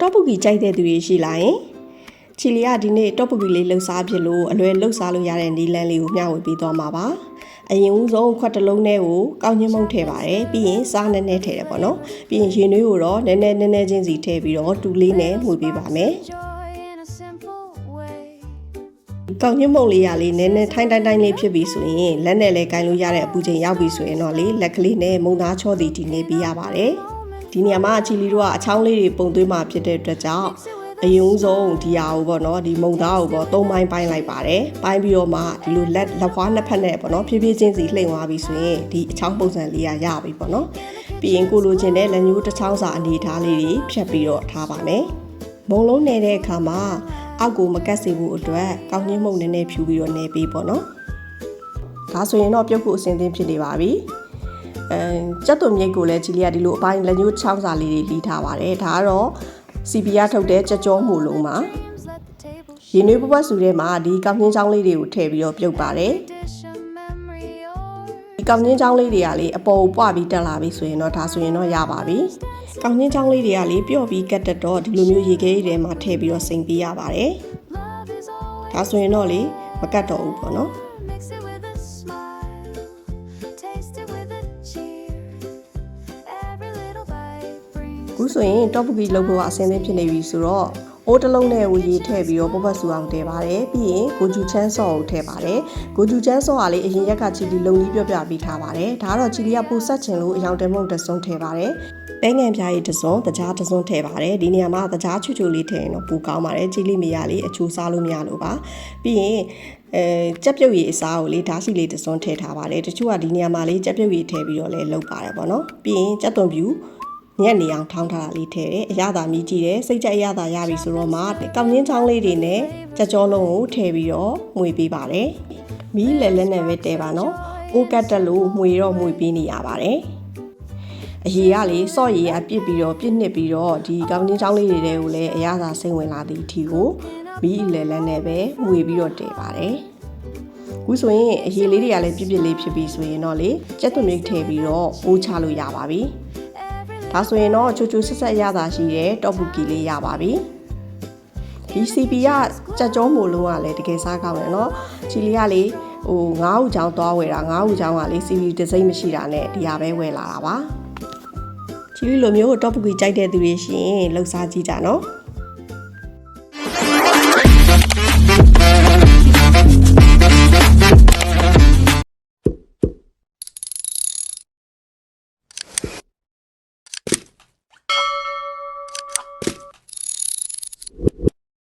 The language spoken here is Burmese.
တော့ပူကီကြိုက်တဲ့သူတွေရှိလာရင်ချီလီကဒီနေ့တော့ပူကီလေးလှုပ်ရှားဖြစ်လို့အလွယ်လှုပ်ရှားလို့ရတဲ့နီလန်းလေးကိုမျှဝေပေးသွားမှာပါအရင်ဦးဆုံးခွက်တစ်လုံးနဲ့ကိုကောင်းချင်းမုံထည့်ပါတယ်ပြီးရင်စားနည်းနည်းထည့်တယ်ပေါ့နော်ပြီးရင်ရေနွေးကိုတော့နည်းနည်းနည်းနည်းချင်းစီထည့်ပြီးတော့တူလေးနဲ့မှုပေးပါမယ် Joy in a simple way. ကောင်းချင်းမုံလေးရလေးနည်းနည်းထိုင်းတိုင်းတိုင်းလေးဖြစ်ပြီးဆိုရင်လက်နဲ့လည်းကင်လို့ရတဲ့အပူချိန်ရောက်ပြီဆိုရင်တော့လေလက်ကလေးနဲ့မုံသားချောသည်ဒီနေ့ပေးရပါတယ် ဒီနေရာမှာချီလီတို့ကအချောင်းလေးတွေပုံသွင်းมาဖြစ်တဲ့အတွက်ကြောင့်အရင်ဦးဆုံးဒီဟာကိုပေါ့နော်ဒီမုံသားကိုပေါ့သုံးပိုင်းပိုင်းလိုက်ပါတယ်ပိုင်းပြီးတော့မှဒီလိုလက်လက်ခွားနှစ်ဖက်နဲ့ပေါ့နော်ဖြည်းဖြည်းချင်းစီလှိမ့်သွားပြီဆိုရင်ဒီအချောင်းပုံစံလေးကရပြီပေါ့နော်ပြီးရင်ကိုလိုချင်တဲ့လက်ညှိုးတစ်ချောင်းစာအနေထားလေးတွေဖြတ်ပြီးတော့ထားပါမယ်မုံလုံးနေတဲ့အခါမှာအောက်ကိုမကတ်စေဖို့အတွက်ကောင်းချင်းမုံနည်းနည်းဖြူပြီးတော့နေပေးပေါ့နော်ဒါဆိုရင်တော့ပြုတ်ဖို့အဆင်သင့်ဖြစ်နေပါပြီ အဲကြက်သွန်မြိတ်ကိုလည်းကြည်လျာဒီလိုအပိုင်းလက်ညှိုးချောင်းစာလေးတွေလီးထားပါတယ်ဒါကတော့ CPR ထုတ်တဲ့ကြက်ကြောမှုလုံးပါ Let the table ရေနွေးပပတ်စုထဲမှာဒီကောင်းချင်းချောင်းလေးတွေကိုထည့်ပြီးတော့ပြုတ်ပါတယ် dish a memory or ဒီကောင်းချင်းချောင်းလေးတွေကလေအပေါ်ကိုပွားပြီးတက်လာပြီဆိုရင်တော့ဒါဆိုရင်တော့ရပါပြီကောင်းချင်းချောင်းလေးတွေကလေပျော့ပြီးကတ်တက်တော့ဒီလိုမျိုးရေခဲကြီးထဲမှာထည့်ပြီးတော့စိမ်ပေးရပါတယ် love is always ဒါဆိုရင်တော့လေမကတ်တော့ဘူးပေါ့နော် ခုဆိုရင် top cookie လုပ်ဖို့ကအဆင်သင့်ဖြစ်နေပြီဆိုတော့အိုးတစ်လုံးနဲ့ဝရေထည့်ပြီးတော့ပပတ်စုအောင်တည်ပါတယ်ပြီးရင်ဂိုဂျူချမ်းဆော့ကိုထည့်ပါတယ်ဂိုဂျူချမ်းဆော့ကလေအရင်ရက်ကချီလီလုံကြီးပြော့ပြပြီးထားပါတယ်ဒါကတော့ချီလီကပိုဆက်ချင်လို့အယောင်တဲမုံတစ်စုံထည့်ပါတယ်ပဲငံပြားရည်တစ်စုံတကြားတစ်စုံထည့်ပါတယ်ဒီနေရာမှာတကြားချူချူလေးထည့်ရင်တော့ပိုကောင်းပါတယ်ချီလီမရလေးအချိုးစားလို့မရလို့ပါပြီးရင်အဲကြက်ပြုတ်ရည်အစားကိုလေဓာတ်စီလေးတစ်စုံထည့်ထားပါတယ်တချို့ကဒီနေရာမှာလေကြက်ပြုတ်ရည်ထည့်ပြီးတော့လည်းလုပ်ပါတယ်ပေါ့နော်ပြီးရင်ကြက်သွန်ပြူ ညက်နေအောင်ထောင်းထားတာလေးထည့်တယ်အရသာမြည်ကြည့်တယ်စိတ်ကြက်အရသာရပြီဆိုတော့မှကောင်းချင်းချောင်းလေးတွေနဲ့ကြက်ကြောလုံးကိုထည့်ပြီးတော့မှွေပေးပါတယ်မီးလဲလဲနဲ့ပဲတဲပါနော်အိုးကတ်တက်လို့မှွေတော့မှွေပေးနေရပါတယ်အရေကလေစော့ရေကပြစ်ပြီးတော့ပြစ်နှစ်ပြီးတော့ဒီကောင်းချင်းချောင်းလေးတွေတဲကိုလည်းအရသာစိတ်ဝင်လာသည့်အထိကိုမီးလဲလဲနဲ့ပဲမှွေပြီးတော့တဲပါတယ်ခုဆိုရင်အရေလေးတွေကလည်းပြစ်ပြစ်လေးဖြစ်ပြီးဆိုရင်တော့လေကြက်သွန်မြစ်ထည့်ပြီးတော့ပိုးချလို့ရပါပြီ ဒါဆိုရင်တော့ချိုချိုဆက်ဆက်ရတာရှိတဲ့တော့ဘူကီလေးရပါပြီဒီ CP ကကြက်ကြောမို့လုံးကလည်းတကယ်စားကောင်းတယ်เนาะချီလီကလေဟိုငါးဦးချောင်းသွားဝယ်တာငါးဦးချောင်းကလေ CP ဒီဇိုင်းမရှိတာနဲ့ဒီဟာပဲဝယ်လာတာပါချီလီလိုမျိုးတော့ဘူကီကြိုက်တဲ့သူတွေရှိရင်လှုပ်ရှားကြည့်ကြနော်